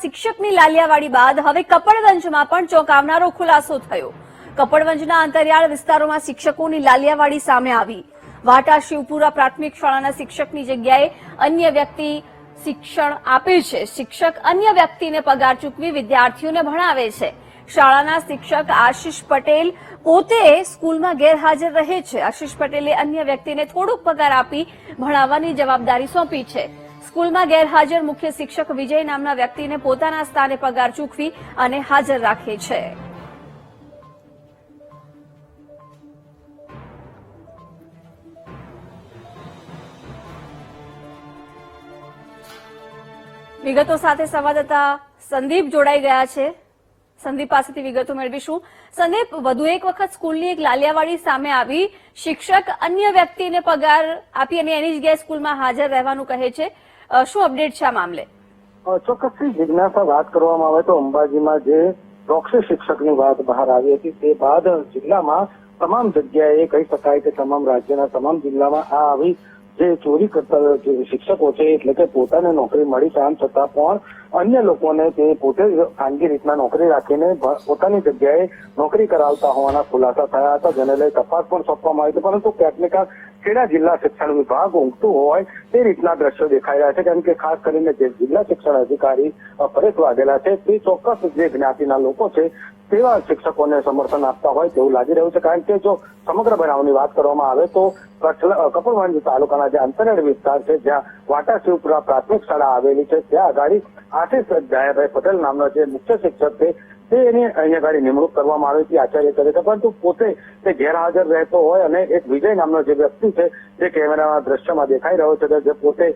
શિક્ષકની લાલિયાવાડી બાદ હવે કપડવંજમાં પણ ચોંકાવનારો ખુલાસો થયો. કપડવંજના અંતરિયાળ વિસ્તારોમાં શિક્ષકોની લાલિયાવાડી સામે આવી. વાટા શિવપુરા પ્રાથમિક શાળાના શિક્ષકની જગ્યાએ અન્ય વ્યક્તિ શિક્ષણ આપે છે. શિક્ષક અન્ય વ્યક્તિને પગાર ચૂકવી વિદ્યાર્થીઓને ભણાવે છે. શાળાના શિક્ષક આશિષ પટેલ પોતે સ્કૂલમાં ગેરહાજર રહે છે. આશિષ પટેલે અન્ય વ્યક્તિને થોડુંક પગાર આપી ભણાવવાની જવાબદારી સોંપી છે. સ્કૂલમાં ગેરહાજર મુખ્ય શિક્ષક વિજય નામના વ્યક્તિને પોતાના સ્થાને પગાર ચૂકવી અને હાજર રાખે છે. વિગતો સાથે સંવાદદાતા સંદીપ જોડાઈ ગયા છે. સંદીપ પાસેથી વિગતો મેળવીશું. સંદીપ, વધુ એક વખત સ્કૂલની એક લાલિયાવાડી સામે આવી શિક્ષક અન્ય વ્યક્તિને પગાર આપી અને એની જગ્યાએ સ્કૂલમાં હાજર રહેવાનું કહે છે. શું અપડેટ છે આ મામલે? ચોક્કસથી જિજ્ઞાસા વાત કરવામાં આવે તો અંબાજીમાં જે પ્રોક્સી શિક્ષકની વાત બહાર આવી હતી તે બાદ જિલ્લામાં તમામ જગ્યાએ કહી શકાય કે તમામ રાજ્યના તમામ જિલ્લામાં આ આવી જે ચોરી કરતા શિક્ષકો છે, એટલે કે પોતાને નોકરી મળી તેમ છતાં પણ અન્ય લોકોને તે પોતે ખાનગી રીતના નોકરી રાખીને પોતાની જગ્યાએ નોકરી કરાવતા હોવાના ખુલાસા થયા હતા, જેને લઈ તપાસ પણ સોંપવામાં આવી હતી, પરંતુ ક્યાંક ને ક્યાંક ખેડા જિલ્લા શિક્ષણ વિભાગ ઊંઘતું હોય તે રીતના દ્રશ્યો દેખાઈ રહ્યા છે. કેમ કે ખાસ કરીને જે જિલ્લા શિક્ષણ અધિકારી ફરજ વાઘેલા છે તે ચોક્કસ જે જ્ઞાતિના લોકો છે તેવા શિક્ષકોને સમર્થન આપતા હોય તેવું લાગી રહ્યું છે. કારણ કે જો સમગ્ર બનાવની વાત કરવામાં આવે તો કપડવંજ તાલુકાના જે અંતરિયાળ વિસ્તાર છે, જ્યાં વાટાશિવપુરા પ્રાથમિક શાળા આવેલી છે, ત્યાં આગળ આશિષ દયાભાઈ પટેલ નામનો જે મુખ્ય શિક્ષક છે તે એની અહીંયા આગળ નિમણૂક કરવામાં આવી હતી, આચાર્ય તરીકે પરંતુ પોતે તે ગેરહાજર રહેતો હોય અને એક વિજય નામનો જે વ્યક્તિ છે તે કેમેરાના દ્રશ્યમાં દેખાઈ રહ્યો છે, જે પોતે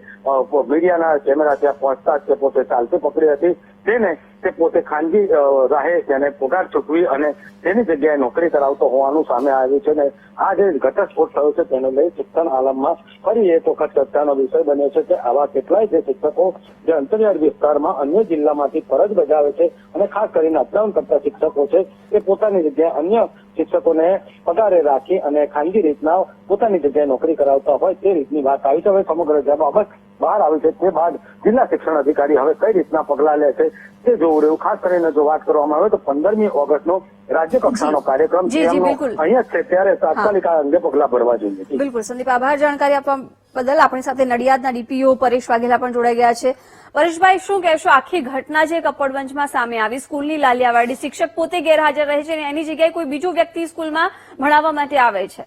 મીડિયાના કેમેરા ત્યાં પહોંચતા જ પોતે ચાલતી પકડી હતી. તેને તે પોતે ખાનગી રાહે તેને પગાર ચૂકવી અને તેની જગ્યાએ નોકરી કરાવતો હોવાનું સામે આવ્યું છે અને આ જે ઘટસ્ફોટ થયો છે તેને લઈ શિક્ષણ આલમમાં ફરી એક વખત ચર્ચાનો વિષય બન્યો છે કે આવા કેટલાય જે શિક્ષકો જે અંતરિયાળ વિસ્તારમાં અન્ય જિલ્લામાંથી ફરજ બજાવે છે અને ખાસ કરીને અપડાઉન કરતા શિક્ષકો છે તે પોતાની જગ્યાએ અન્ય શિક્ષકોને પગારે રાખી અને ખાનગી રીતના પોતાની જગ્યાએ નોકરી કરાવતા હોય તે રીતની વાત આવી છે. હવે સમગ્ર જે બાબત બહાર આવી છે. તે બાદ જિલ્લા શિક્ષણ અધિકારી હવે કઈ રીતના પગલા લે છે તે જોવું રહ્યું. ખાસ કરીને જો વાત કરવામાં આવે તો પંદરમી ઓગસ્ટનો રાજ્ય કક્ષાનો કાર્યક્રમ. અહીંયા છે. ત્યારે તાત્કાલિક આ અંગે પગલા ભરવા જોઈએ. બિલકુલ સંદીપ. આભાર જાણકારી આપવા બદલ આપણી સાથે નડિયાદના ડીપીઓ પરેશ વાઘેલા પણ જોડાઈ ગયા છે. પરેશભાઈ, શું કહેશો? આખી ઘટના જે કપડવંજમાં સામે આવી, સ્કૂલની લાલિયાવાડી શિક્ષક પોતે ગેરહાજર રહે છે અને એની જગ્યાએ કોઈ બીજું વ્યક્તિ સ્કૂલમાં ભણાવવા માટે આવે છે?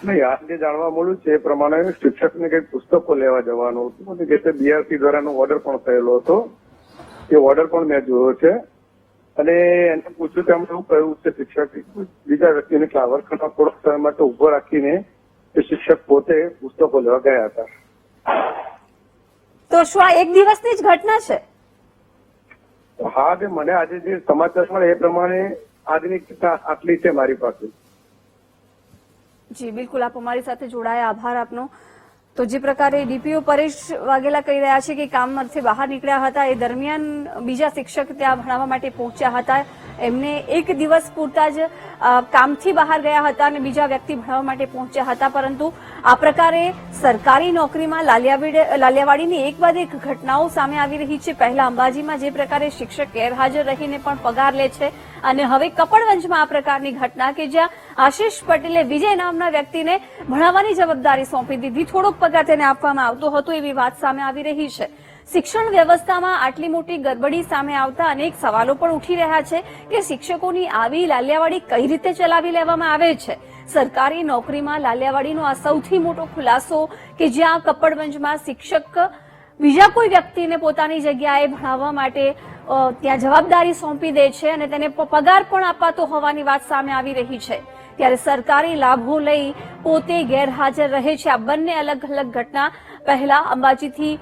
નહીં, આ જે જાણવા મળ્યું છે એ પ્રમાણે શિક્ષકને કંઈક પુસ્તકો લેવા જવાનું હતું અને જે બીઆરસી દ્વારાનો ઓર્ડર પણ થયેલો હતો. એ ઓર્ડર પણ મેં જોયો છે. અને એને પૂછ્યું એમણે એવું કહ્યું છે શિક્ષક બીજા વ્યક્તિને કે આ વર્ગખંડમાં થોડોક સમય માટે ઊભો રાખીને એ શિક્ષક પોતે પુસ્તકો લેવા ગયા હતા. તો શું આ એક દિવસની જ ઘટના છે? તો હા જે મને આજે જે સમાચાર મળે એ પ્રમાણે આજની આટલી છે મારી પાસે. જી બિલકુલ. આપ અમારી સાથે જોડાયા. આભાર આપનો. તો જે પ્રકારે ડીપીઓ પરેશ વાઘેલા કહી રહ્યા છે કે કામ અર્થે બહાર નીકળ્યા હતા, એ દરમિયાન બીજા શિક્ષક ત્યાં ભણાવવા માટે પહોંચ્યા હતા. એમને એક દિવસ પૂરતા જ કામથી બહાર ગયા હતા અને બીજા વ્યક્તિ ભણાવવા માટે પહોંચ્યા હતા. પરંતુ આ પ્રકારે સરકારી નોકરીમાં લાલિયાવાડી લાલિયાવાડીની એક બાદ એક ઘટનાઓ સામે આવી રહી છે. પહેલા અંબાજીમાં જે પ્રકારે શિક્ષક ગેરહાજર રહીને પણ પગાર લે છે. અને હવે કપડવંજમાં આ પ્રકારની ઘટના કે જ્યાં આશિષ પટેલે વિજય નામના વ્યક્તિને ભણાવવાની જવાબદારી સોંપી દીધી. થોડોક પગાર તેને આપવામાં આવતો હતો, એવી વાત સામે આવી રહી છે. શિક્ષણ વ્યવસ્થામાં આટલી મોટી ગડબડી સામે આવતા અનેક સવાલો પણ ઉઠી રહ્યા છે કે શિક્ષકોની આવી લાલિયાવાડી કઈ રીતે ચલાવી લેવામાં આવે છે? સરકારી નોકરીમાં લાલિયાવાડીનો આ સૌથી મોટો ખુલાસો કે જ્યાં કપડવંજમાં શિક્ષક બીજા કોઈ વ્યક્તિને પોતાની જગ્યાએ ભણાવવા માટે ત્યાં જવાબદારી સોંપી દે છે અને તેને પગાર પણ અપાતો હોવાની વાત સામે આવી રહી છે. ત્યારે સરકારી લાભો લઈ પોતે ગેરહાજર રહે છે. આ બંને અલગ અલગ ઘટના પહેલા અંબાજીથી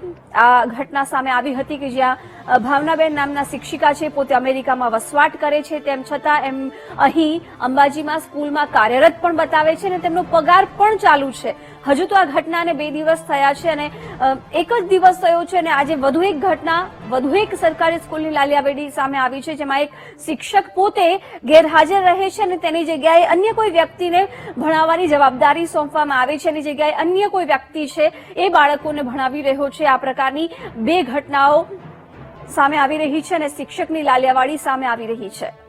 આ ઘટના સામે આવી હતી કે જ્યાં ભાવનાબેન નામના શિક્ષિકા છે, પોતે અમેરિકામાં વસવાટ કરે છે, તેમ છતાં એમ અહીં અંબાજીમાં સ્કૂલમાં કાર્યરત પણ બતાવે છે અને તેમનો પગાર પણ ચાલુ છે. હજુ તો આ ઘટનાને બે દિવસ થયા છે અને એક જ દિવસ થયો છે અને આજે વધુ એક ઘટના, વધુ એક સરકારી સ્કૂલની લાલિયાબેડી સામે આવી છે, જેમાં એક શિક્ષક પોતે ગેરહાજર રહે છે અને તેની જગ્યાએ અન્ય કોઈ વ્યક્તિને ભણાવવાની જવાબદારી સોંપવામાં આવે છે એની જગ્યાએ અન્ય કોઈ વ્યક્તિ છે એ બાળકોને ભણાવી રહ્યો છે. આ પ્રકારની બે ઘટનાઓ સામે આવી રહી છે અને શિક્ષકની લાલિયાવાડી સામે આવી રહી છે.